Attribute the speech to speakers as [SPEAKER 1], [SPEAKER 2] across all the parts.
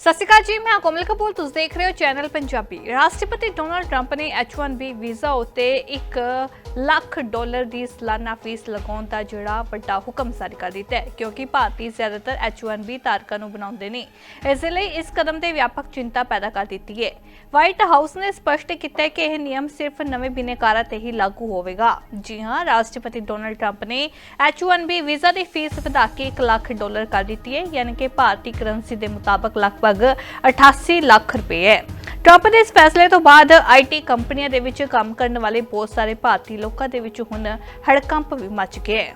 [SPEAKER 1] ਸਤਿ ਸ਼੍ਰੀ ਅਕਾਲ ਜੀ, ਮੈਂ ਕੋਮਲ ਕਪੂਰ, ਤੁਸੀਂ ਦੇਖ ਰਹੇ ਹੋ ਚੈਨਲ ਪੰਜਾਬੀ। ਰਾਸ਼ਟਰਪਤੀ ਡੋਨਲਡ ਟਰੰਪ ਨੇ H1B ਵੀਜ਼ਾ ਉਤੇ 1 ਲੱਖ ਡਾਲਰ ਦੀ ਸਾਲਾਨਾ ਫੀਸ ਲਗਾਉਣ ਦਾ ਜਿਹੜਾ ਵੱਡਾ ਹੁਕਮ ਜਾਰੀ ਕਰ ਦਿੱਤਾ ਹੈ, ਕਿਉਂਕਿ ਭਾਰਤੀ ਜ਼ਿਆਦਾਤਰ H1B ਧਾਰਕਾਂ ਨੂੰ ਬਣਾਉਂਦੇ ਨੇ। ਇਸ ਲਈ ਇਸ ਕਦਮ ਤੇ ਵਿਆਪਕ ਚਿੰਤਾ ਪੈਦਾ ਕਰ ਦਿੱਤੀ ਹੈ। ਵਾਈਟ ਹਾਊਸ ਨੇ ਸਪਸ਼ਟ ਕੀਤਾ ਹੈ ਕਿ ਇਹ ਨਿਯਮ ਸਿਰਫ ਨਵੇਂ ਬਿਨੇਕਾਰਾਂ ਤੇ ਹੀ ਲਾਗੂ ਹੋਵੇਗਾ। ਜੀ ਹਾਂ, ਰਾਸ਼ਟਰਪਤੀ ਡੋਨਲਡ ਟਰੰਪ ਨੇ H1B ਵੀਜ਼ਾ ਦੀ ਫੀਸ ਵਧਾ ਕੇ 1 ਲੱਖ ਡਾਲਰ ਕਰ ਦਿੱਤੀ ਹੈ, ਯਾਨੀ ਕਿ ਭਾਰਤੀ ਕਰੰਸੀ ਦੇ ਮੁਤਾਬਕ ਲਗਭਗ 88 ਲੱਖ ਰੁਪਏ ਹੈ। ਟਰੰਪ ਦੇ ਇਸ ਫੈਸਲੇ ਤੋਂ ਬਾਅਦ ਆਈਟੀ ਕੰਪਨੀਆਂ ਦੇ ਵਿੱਚ ਕੰਮ ਕਰਨ ਵਾਲੇ ਬਹੁਤ ਸਾਰੇ ਭਾਰਤੀ ਲੋਕਾਂ ਦੇ ਵਿੱਚ ਹੁਣ ਹੜਕੰਪ ਵੀ ਮਚ ਗਿਆ ਹੈ।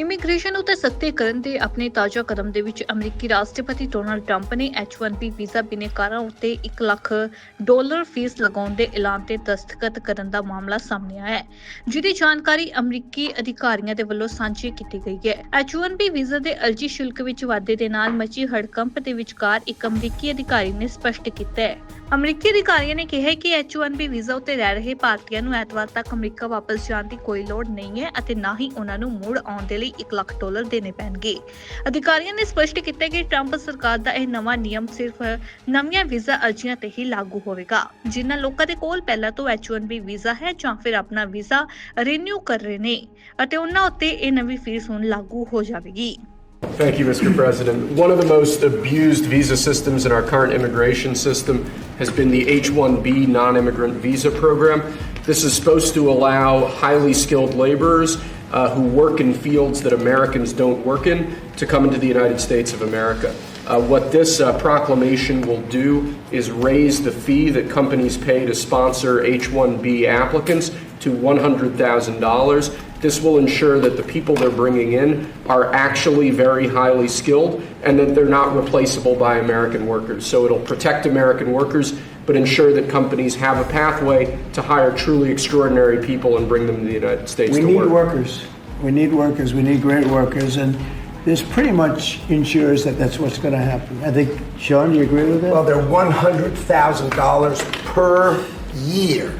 [SPEAKER 1] ਇਮੀਗ੍ਰੇਸ਼ਨ ਉਤੇ ਸਖਤੀ ਕਰਨ ਦੇ ਆਪਣੇ ਤਾਜ਼ਾ ਕਦਮ ਦੇ ਵਿੱਚ ਅਮਰੀਕੀ ਰਾਸ਼ਟਰਪਤੀ ਡੋਨਾਲਡ ਟਰੰਪ ਨੇ H1B ਵੀਜ਼ਾ ਬਿਨੇਕਾਰਾਂ ਉਤੇ 1 ਲੱਖ ਡਾਲਰ ਫੀਸ ਲਗਾਉਣ ਦੇ ਐਲਾਨ ਤੇ ਦਸਤਖਤ ਕਰਨ ਦਾ ਮਾਮਲਾ ਸਾਹਮਣੇ ਆਇਆ ਹੈ, ਜਿਹਦੀ ਜਾਣਕਾਰੀ ਅਮਰੀਕੀ ਅਧਿਕਾਰੀਆਂ ਦੇ ਵੱਲੋਂ ਸਾਂਝੀ ਕੀਤੀ ਗਈ ਹੈ। H1B ਵੀਜ਼ਾ ਦੇ ਅਰਜੀ ਸ਼ੁਲਕ ਵਿੱਚ ਵਾਧੇ ਦੇ ਨਾਲ ਮਚੀ ਹੜਕੰਪ ਦੇ ਵਿਚਕਾਰ ਇੱਕ ਅਮਰੀਕੀ ਅਧਿਕਾਰੀ ਨੇ ਸਪਸ਼ਟ ਕੀਤਾ ਹੈ। ਅਮਰੀਕੀ ਅਧਿਕਾਰੀਆਂ ਨੇ ਕਿਹਾ ਹੈ ਕਿ H1B ਵੀਜ਼ਾ ਉੱਤੇ ਰਹਿ ਰਹੇ ਭਾਰਤੀਆਂ ਨੂੰ ਐਤਵਾਰ ਤੱਕ ਅਮਰੀਕਾ ਵਾਪਸ ਜਾਣ ਦੀ ਕੋਈ ਲੋੜ ਨਹੀਂ ਹੈ ਅਤੇ ਨਾ ਹੀ ਉਹਨਾਂ ਨੂੰ ਮੁੜ ਆਉਣ ਦੇ ਲਈ 1 ਲੱਖ ਡਾਲਰ ਦੇਣੇ ਪੈਣਗੇ ਅਧਿਕਾਰੀਆਂ ਨੇ ਸਪਸ਼ਟ ਕੀਤਾ ਕਿ ਟਰੰਪ ਸਰਕਾਰ ਦਾ ਇਹ ਨਵਾਂ ਨਿਯਮ ਸਿਰਫ ਨਵੀਆਂ ਵੀਜ਼ਾ ਅਰਜ਼ੀਆਂ ਤੇ ਹੀ ਲਾਗੂ ਹੋਵੇਗਾ ਜਿਨ੍ਹਾਂ ਲੋਕਾਂ ਦੇ ਕੋਲ ਪਹਿਲਾਂ ਤੋਂ H1B ਵੀਜ਼ਾ ਹੈ ਜਾਂ ਫਿਰ ਆਪਣਾ ਵੀਜ਼ਾ ਰੀਨਿਊ ਕਰ ਰਹੇ ਨੇ ਅਤੇ ਉਹਨਾਂ ਉੱਤੇ ਇਹ ਨਵੀਂ ਫੀਸ ਹੁਣ ਲਾਗੂ ਹੋ ਜਾਵੇਗੀ
[SPEAKER 2] Thank you, Mr. President. One of the most abused visa systems in our current immigration system has been the H 1B non immigrant visa program. This is supposed to allow highly skilled laborers uh, who work in fields that Americans don't work in to come into the United States of America. Uh, what this uh, proclamation will do is raise the fee that companies pay to sponsor H 1B applicants to $100,000. This will ensure that the people they're bringing in are actually very highly skilled and that they're not replaceable by American workers. So it'll protect American workers, but ensure that companies have a pathway to hire truly extraordinary people and bring them to the United States
[SPEAKER 3] We
[SPEAKER 2] to
[SPEAKER 3] need
[SPEAKER 2] work.
[SPEAKER 3] workers. We need workers. We need great workers. And this pretty much ensures that that's what's going to happen. I think, Sean, do you agree with that?
[SPEAKER 4] Well, they're $100,000 per year.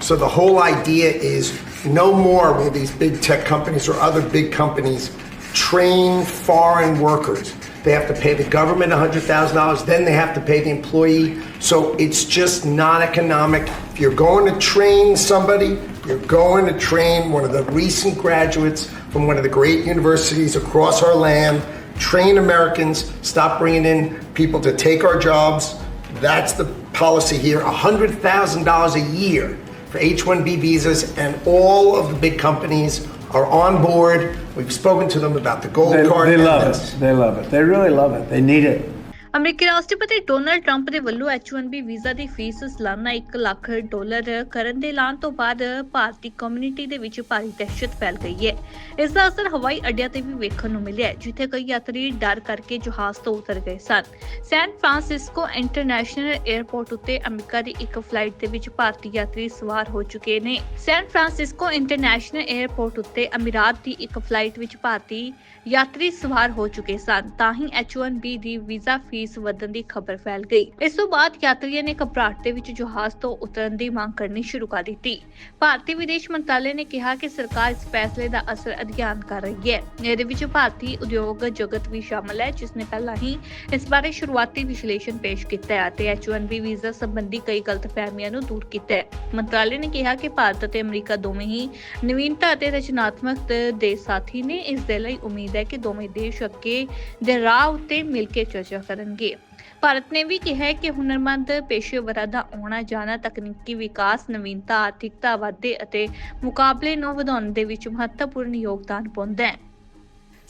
[SPEAKER 4] So the whole idea is no more will these big tech companies or other big companies train foreign workers. They have to pay the government $100,000, then they have to pay the employee. So it's just not economic. If you're going to train somebody, you're going to train one of the recent graduates from one of the great universities across our land. Train Americans, stop bringing in people to take our jobs. That's the policy here $100,000 a year for H 1B visas, and all of the big companies are on board. We've spoken to them about the gold
[SPEAKER 3] they,
[SPEAKER 4] card.
[SPEAKER 3] they love it. They love it. They really love it. They need it.
[SPEAKER 1] ਅਮਰੀਕੀ ਰਾਸ਼ਟਰਪਤੀ Donald Trump ਦੇ ਵੱਲੋਂ H1B visa ਦੀ fees ਸਾਲਾਨਾ 1 lakh dollar ਕਰਨ ਦੇ ਐਲਾਨ ਤੋਂ ਬਾਅਦ ਭਾਰਤੀ ਕਮਿਊਨਿਟੀ ਦੇ ਵਿੱਚ ਭਾਰੀ ਦਹਿਸ਼ਤ ਫੈਲ ਗਈ ਹੈ। ਇਸ ਦਾ ਅਸਰ ਹਵਾਈ ਅੱਡਿਆਂ ਤੇ ਵੀ ਵੇਖਣ ਨੂੰ ਮਿਲਿਆ ਜਿੱਥੇ ਕਈ ਯਾਤਰੀ ਡਰ ਕਰਕੇ ਜਹਾਜ਼ ਤੋਂ ਉਤਰ ਗਏ ਸਨ। ਸੈਨ ਫਰਾਂਸਿਸਕੋ ਇੰਟਰਨੈਸ਼ਨਲ 에ਅਰਪੋਰਟ ਉੱਤੇ ਅਮਰੀਕਾ ਦੀ ਇੱਕ ਫਲਾਈਟ ਦੇ ਵਿੱਚ ਭਾਰਤੀ ਯਾਤਰੀ ਸਵਾਰ ਹੋ ਚੁੱਕੇ ਨੇ। ਸੈਨ ਫਰਾਂਸਿਸਕੋ ਇੰਟਰਨੈਸ਼ਨਲ 에ਅਰਪੋਰਟ ਉੱਤੇ ਅਮੀਰਾਤ ਦੀ ਇੱਕ ਫਲਾਈਟ ਵਿੱਚ ਭਾਰਤੀ ਯਾਤਰੀ ਸਵਾਰ ਹੋ ਚੁੱਕੇ ਸਨ, ਤਾਂ ਹੀ H1B ਦੀ ਵੀਜ਼ਾ ਫੀਸ ਵਧਣ ਦੀ ਖਬਰ ਫੈਲ ਗਈ। ਇਸ ਤੋਂ ਬਾਅਦ ਯਾਤਰੀਆਂ ਨੇ ਘਬਰਾਹਟ ਦੇ ਵਿੱਚ ਜਹਾਜ਼ ਤੋਂ ਉਤਰਨ ਦੀ ਮੰਗ ਕਰਨੀ ਸ਼ੁਰੂ ਕਰ ਦਿੱਤੀ। ਭਾਰਤੀ ਵਿਦੇਸ਼ ਮੰਤਰਾਲੇ ਨੇ ਕਿਹਾ ਕਿ ਸਰਕਾਰ ਇਸ ਫੈਸਲੇ ਦਾ ਅਸਰ ਅਧਿਐਨ ਕਰ ਰਹੀ ਹੈ। ਇਹਦੇ ਵਿੱਚ ਭਾਰਤੀ ਉਦਯੋਗ ਜਗਤ ਵੀ ਸ਼ਾਮਲ ਹੈ, ਜਿਸ ਨੇ ਪਹਿਲਾਂ ਹੀ ਇਸ ਬਾਰੇ ਸ਼ੁਰੂਆਤੀ ਵਿਸ਼ਲੇਸ਼ਣ ਪੇਸ਼ ਕੀਤਾ ਹੈ ਅਤੇ H1B ਵੀਜ਼ਾ ਸੰਬੰਧੀ ਕਈ ਗਲਤਫਹਿਮੀਆਂ ਨੂੰ ਦੂਰ ਕੀਤਾ ਹੈ। ਮੰਤਰਾਲੇ ਨੇ ਕਿਹਾ ਕਿ ਭਾਰਤ ਅਤੇ ਅਮਰੀਕਾ ਦੋਵੇਂ ਹੀ ਨਵੀਨਤਾ ਅਤੇ ਰਚਨਾਤਮਕ ਦੇ ਸਾਥੀ ਨੇ। ਇਸ ਦੇ ਲਈ ਉਮੀਦ ਹੈ ਕਿ ਦੋਵੇਂ ਦੇਸ਼ ਅੱਗੇ ਦੇ ਰਾਹ ਉੱਤੇ ਮਿਲ ਕੇ ਚਰਚਾ ਕਰਨ ਕਰਨਗੇ ਭਾਰਤ ਨੇ ਵੀ ਕਿਹਾ ਹੈ ਕਿ ਹੁਨਰਮੰਦ ਪੇਸ਼ੇਵਰਾਂ ਦਾ ਆਉਣਾ ਜਾਣਾ, ਤਕਨੀਕੀ ਵਿਕਾਸ, ਨਵੀਨਤਾ, ਆਰਥਿਕਤਾ ਵਾਧੇ ਅਤੇ ਮੁਕਾਬਲੇ ਨੂੰ ਵਧਾਉਣ ਦੇ ਵਿੱਚ ਮਹੱਤਵਪੂਰਨ ਯੋਗਦਾਨ ਪਾਉਂਦਾ ਹੈ।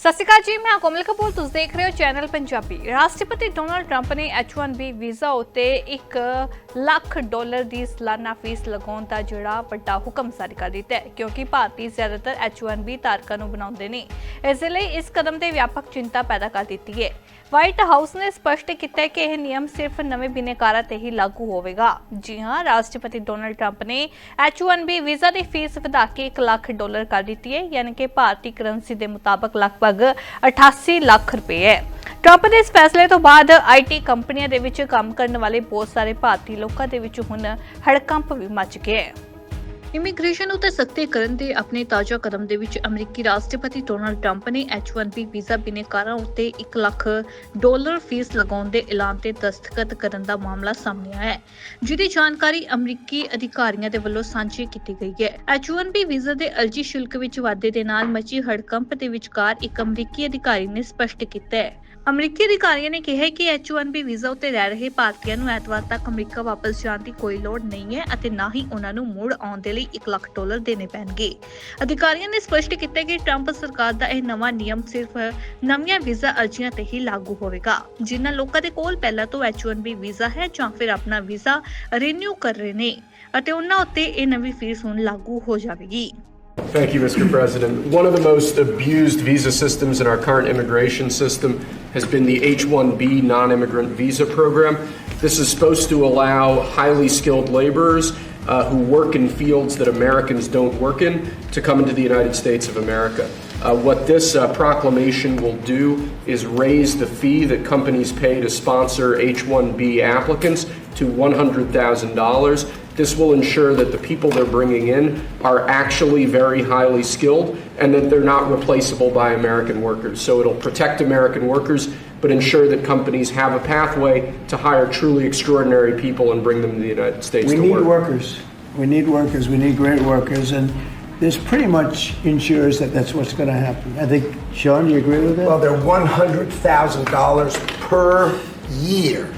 [SPEAKER 1] ਸਤਿ ਸ਼੍ਰੀ ਅਕਾਲ ਜੀ, ਮੈਂ ਕੋਮਲ ਕਪੂਰ। ਤੁਸੀਂ ਦੇਖ ਰਹੇ ਹੋ ਚੈਨਲ ਪੰਜਾਬੀ। ਰਾਸ਼ਟਰਪਤੀ ਡੋਨਾਲਡ ਟਰੰਪ ਨੇ H1B ਵੀਜ਼ਾ ਉਤੇ 1 ਲੱਖ ਡਾਲਰ ਦੀ ਸਾਲਾਨਾ ਫੀਸ ਲਗਾਉਣ ਦਾ ਜਿਹੜਾ ਵੱਡਾ ਹੁਕਮ ਜਾਰੀ ਕਰ ਦਿੱਤਾ ਹੈ, ਕਿਉਂਕਿ ਭਾਰਤੀ ਜ਼ਿਆਦਾਤਰ H1B ਧਾਰਕਾਂ ਨੂੰ ਬਣਾਉਂਦੇ ਨੇ। ਇਸ ਲਈ ਇਸ ਕਦਮ ਤੇ ਵਿਆਪਕ ਚਿੰਤਾ ਪੈਦਾ ਕਰ ਦਿੱਤੀ ਹੈ। ਵਾਈਟ ਹਾਊਸ ਨੇ ਸਪਸ਼ਟ ਕੀਤਾ ਕਿ ਇਹ ਨਿਯਮ ਸਿਰਫ ਨਵੇਂ ਬਿਨੇਕਾਰਾਂ ਤੇ ਹੀ ਲਾਗੂ ਹੋਵੇਗਾ। ਜੀ ਹਾਂ, ਰਾਸ਼ਟਰਪਤੀ ਡੋਨਾਲਡ ਟਰੰਪ ਨੇ H1B ਵੀਜ਼ਾ ਦੀ ਫੀਸ ਵਧਾ ਕੇ 1 ਲੱਖ ਡਾਲਰ ਕਰ ਦਿੱਤੀ ਹੈ, ਯਾਨੀ ਕਿ ਭਾਰਤੀ ਕਰੰਸੀ ਦੇ ਮੁਤਾਬਕ ਲਗਭਗ 88 ਲੱਖ ਰੁਪਏ ਹੈ। ਟਰੰਪ ਦੇ ਇਸ ਫੈਸਲੇ ਤੋਂ ਬਾਅਦ ਆਈਟੀ ਕੰਪਨੀਆਂ ਦੇ ਵਿੱਚ ਕੰਮ ਕਰਨ ਵਾਲੇ ਬਹੁਤ ਸਾਰੇ ਭਾਰਤੀ ਲੋਕਾਂ ਦੇ ਵਿੱਚ ਹੁਣ ਹੜਕੰਪ ਵੀ ਮਚ ਗਿਆ ਹੈ। ਇਮੀਗ੍ਰੇਸ਼ਨ ਉਤੇ ਸਖਤੀ ਕਰਨ ਦੇ ਆਪਣੇ ਤਾਜ਼ਾ ਕਦਮ ਦੇ ਵਿੱਚ ਅਮਰੀਕੀ ਰਾਸ਼ਟਰਪਤੀ ਡੋਨਾਲਡ ਟਰੰਪ ਨੇ H1B ਵੀਜ਼ਾ ਬਿਨੇਕਾਰਾਂ ਉੱਤੇ 1 ਲੱਖ ਡਾਲਰ ਫੀਸ ਲਗਾਉਣ ਦੇ ਐਲਾਨ ਤੇ ਦਸਤਖਤ ਕਰਨ ਦਾ ਮਾਮਲਾ ਸਾਹਮਣੇ ਆਇਆ ਹੈ, ਜਿਹਦੀ ਜਾਣਕਾਰੀ ਅਮਰੀਕੀ ਅਧਿਕਾਰੀਆਂ ਦੇ ਵੱਲੋਂ ਸਾਂਝੀ ਕੀਤੀ ਗਈ ਹੈ। H1B ਵੀਜ਼ਾ ਦੇ ਅਰਜੀ ਸ਼ੁਲਕ ਵਿੱਚ ਵਾਧੇ ਦੇ ਨਾਲ ਮਚੀ ਹੜਕੰਪ ਦੇ ਵਿਚਕਾਰ ਇੱਕ ਅਮਰੀਕੀ ਅਧਿਕਾਰੀ ਨੇ ਸਪਸ਼ਟ ਕੀਤਾ ਹੈ। ਅਮਰੀਕੀ ਅਧਿਕਾਰੀਆਂ ਨੇ ਕਿਹਾ ਕਿ H1B ਵੀਜ਼ਾ ਉੱਤੇ ਰਹਿ ਰਹੇ ਭਾਰਤੀਆਂ ਨੂੰ ਐਤਵਾਰ ਤੱਕ ਅਮਰੀਕਾ ਵਾਪਸ ਜਾਣ ਦੀ ਕੋਈ ਲੋੜ ਨਹੀਂ ਹੈ ਅਤੇ ਨਾ ਹੀ ਉਹਨਾਂ ਨੂੰ ਮੁੜ ਆਉਣ ਦੇ ਲਈ 1 ਲੱਖ ਡਾਲਰ ਦੇਣੇ ਪੈਣਗੇ। ਅਧਿਕਾਰੀਆਂ ਨੇ ਸਪਸ਼ਟ ਕੀਤਾ ਕਿ ਟਰੰਪ ਸਰਕਾਰ ਦਾ ਇਹ ਨਵਾਂ ਨਿਯਮ ਸਿਰਫ ਨਵੀਆਂ ਵੀਜ਼ਾ ਅਰਜ਼ੀਆਂ ਤੇ ਹੀ ਲਾਗੂ ਹੋਵੇਗਾ, ਜਿਨ੍ਹਾਂ ਲੋਕਾਂ ਦੇ ਕੋਲ ਪਹਿਲਾਂ ਤੋਂ H1B ਵੀਜ਼ਾ ਹੈ ਜਾਂ ਫਿਰ ਆਪਣਾ ਵੀਜ਼ਾ ਰੀਨਿਊ ਕਰ ਰਹੇ ਨੇ ਅਤੇ ਉਹਨਾਂ ਉੱਤੇ ਇਹ ਨਵੀਂ ਫੀਸ ਹੁਣ ਲਾਗੂ ਹੋ ਜਾਵੇਗੀ।
[SPEAKER 2] Thank you, Mr. President. One of the most abused visa systems in our current immigration system has been the H 1B non immigrant visa program. This is supposed to allow highly skilled laborers uh, who work in fields that Americans don't work in to come into the United States of America. Uh, what this uh, proclamation will do is raise the fee that companies pay to sponsor H 1B applicants to $100,000. This will ensure that the people they're bringing in are actually very highly skilled and that they're not replaceable by American workers. So it'll protect American workers, but ensure that companies have a pathway to hire truly extraordinary people and bring them to the United States
[SPEAKER 3] We
[SPEAKER 2] to
[SPEAKER 3] need
[SPEAKER 2] work.
[SPEAKER 3] workers. We need workers. We need great workers. And this pretty much ensures that that's what's going to happen. I think, Sean, do you agree with that?
[SPEAKER 4] Well, they're $100,000 per year.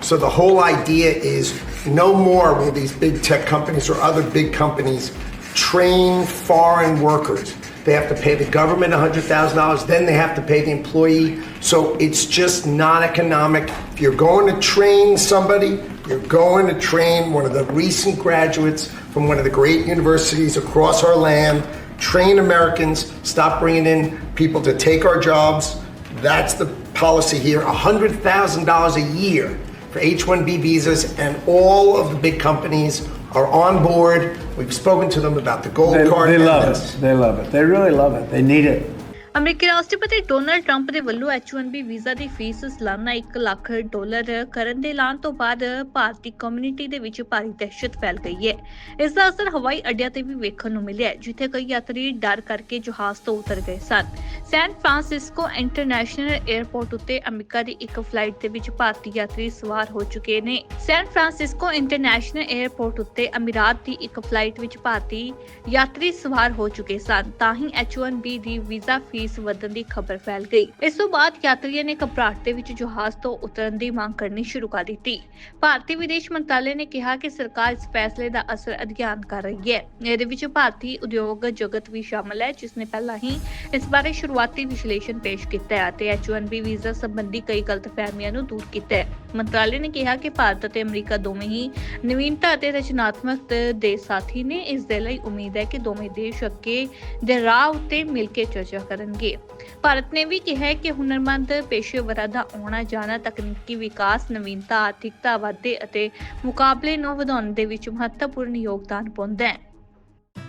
[SPEAKER 4] So the whole idea is no more will these big tech companies or other big companies train foreign workers. They have to pay the government $100,000, then they have to pay the employee. So it's just not economic. If you're going to train somebody, you're going to train one of the recent graduates from one of the great universities across our land. Train Americans, stop bringing in people to take our jobs. That's the policy here $100,000 a year for H 1B visas, and all of the big companies are on board. We've spoken to them about the gold
[SPEAKER 3] They,
[SPEAKER 4] card.
[SPEAKER 3] they love
[SPEAKER 4] this.
[SPEAKER 3] it. They love it. They really love it. They need it.
[SPEAKER 1] ਅਮਰੀਕੀ ਰਾਸ਼ਟਰਪਤੀ Donald Trump ਦੇ ਵੱਲੋਂ H1B visa ਦੀ fees ਸਾਲਾਨਾ 1 lakh dollar ਕਰਨ ਦੇ ਐਲਾਨ ਤੋਂ ਬਾਅਦ ਭਾਰਤੀ ਕਮਿਊਨਿਟੀ ਦੇ ਵਿੱਚ ਭਾਰੀ ਦਹਿਸ਼ਤ ਫੈਲ ਗਈ ਹੈ। ਇਸ ਦਾ ਅਸਰ ਹਵਾਈ ਅੱਡਿਆਂ ਤੇ ਵੀ ਵੇਖਣ ਨੂੰ ਮਿਲਿਆ ਜਿੱਥੇ ਕਈ ਯਾਤਰੀ ਡਰ ਕਰਕੇ ਜਹਾਜ਼ ਤੋਂ ਉਤਰ ਗਏ ਸਨ। ਸੈਨ ਫਰਾਂਸਿਸਕੋ ਇੰਟਰਨੈਸ਼ਨਲ 에ਅਰਪੋਰਟ ਉੱਤੇ ਅਮਰੀਕਾ ਦੀ ਇੱਕ ਫਲਾਈਟ ਦੇ ਵਿੱਚ ਭਾਰਤੀ ਯਾਤਰੀ ਸਵਾਰ ਹੋ ਚੁੱਕੇ ਨੇ। ਸੈਨ ਫਰਾਂਸਿਸਕੋ ਇੰਟਰਨੈਸ਼ਨਲ 에ਅਰਪੋਰਟ ਉੱਤੇ ਅਮੀਰਾਤ ਦੀ ਇੱਕ ਫਲਾਈਟ ਵਿੱਚ ਭਾਰਤੀ ਯਾਤਰੀ ਸਵਾਰ ਹੋ ਚੁੱਕੇ ਸਨ, ਤਾਂ ਹੀ H1B ਦੀ ਵੀਜ਼ਾ ਫੀਸ ਵਧਣ ਦੀ ਖਬਰ ਫੈਲ ਗਈ। ਇਸ ਤੋਂ ਬਾਅਦ ਯਾਤਰੀਆਂ ਨੇ ਘਬਰਾਹਟ ਦੇ ਵਿੱਚ ਜਹਾਜ਼ ਤੋਂ ਉਤਰਨ ਦੀ ਮੰਗ ਕਰਨੀ ਸ਼ੁਰੂ ਕਰ ਦਿੱਤੀ। ਭਾਰਤੀ ਵਿਦੇਸ਼ ਮੰਤਰਾਲੇ ਨੇ ਕਿਹਾ ਕਿ ਸਰਕਾਰ ਇਸ ਫੈਸਲੇ ਦਾ ਅਸਰ ਅਧਿਐਨ ਕਰ ਰਹੀ ਹੈ। ਇਹਦੇ ਵਿੱਚ ਭਾਰਤੀ ਉਦਯੋਗ ਜਗਤ ਵੀ ਸ਼ਾਮਲ ਹੈ, ਜਿਸ ਨੇ ਪਹਿਲਾਂ ਹੀ ਇਸ ਬਾਰੇ ਸ਼ੁਰੂਆਤੀ ਵਿਸ਼ਲੇਸ਼ਣ ਪੇਸ਼ ਕੀਤਾ ਹੈ ਅਤੇ H1B ਵੀਜ਼ਾ ਸੰਬੰਧੀ ਕਈ ਗਲਤਫਹਿਮੀਆਂ ਨੂੰ ਦੂਰ ਕੀਤਾ ਹੈ। ਮੰਤਰਾਲੇ ਨੇ ਕਿਹਾ ਕਿ ਭਾਰਤ ਅਤੇ ਅਮਰੀਕਾ ਦੋਵੇਂ ਹੀ ਨਵੀਨਤਾ ਅਤੇ ਰਚਨਾਤਮਕ ਦੇ ਸਾਥੀ ਨੇ। ਇਸ ਦੇ ਲਈ ਉਮੀਦ ਹੈ ਕਿ ਦੋਵੇਂ ਦੇਸ਼ ਅੱਗੇ ਦੇ ਰਾਹ ਉੱਤੇ ਮਿਲ ਕੇ ਚਰਚਾ ਕਰਨ ਕਰਨਗੇ ਭਾਰਤ ਨੇ ਵੀ ਕਿਹਾ ਹੈ ਕਿ ਹੁਨਰਮੰਦ ਪੇਸ਼ੇਵਰਾਂ ਦਾ ਆਉਣਾ ਜਾਣਾ ਤਕਨੀਕੀ ਵਿਕਾਸ, ਨਵੀਨਤਾ, ਆਰਥਿਕਤਾ ਵਾਧੇ ਅਤੇ ਮੁਕਾਬਲੇ ਨੂੰ ਵਧਾਉਣ ਦੇ ਵਿੱਚ ਮਹੱਤਵਪੂਰਨ ਯੋਗਦਾਨ ਪਾਉਂਦਾ ਹੈ।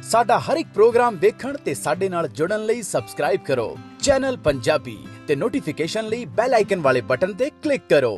[SPEAKER 5] ਸਾਡਾ ਹਰ ਇੱਕ ਪ੍ਰੋਗਰਾਮ ਦੇਖਣ ਤੇ ਸਾਡੇ ਨਾਲ ਜੁੜਨ ਲਈ ਸਬਸਕ੍ਰਾਈਬ ਕਰੋ। ਚੈਨਲ ਪੰਜਾਬੀ ਤੇ ਨੋਟੀਫਿਕੇਸ਼ਨ ਲਈ ਬੈਲ ਆਈਕਨ ਵਾਲੇ ਬਟਨ ਤੇ ਕਲਿੱਕ ਕਰੋ।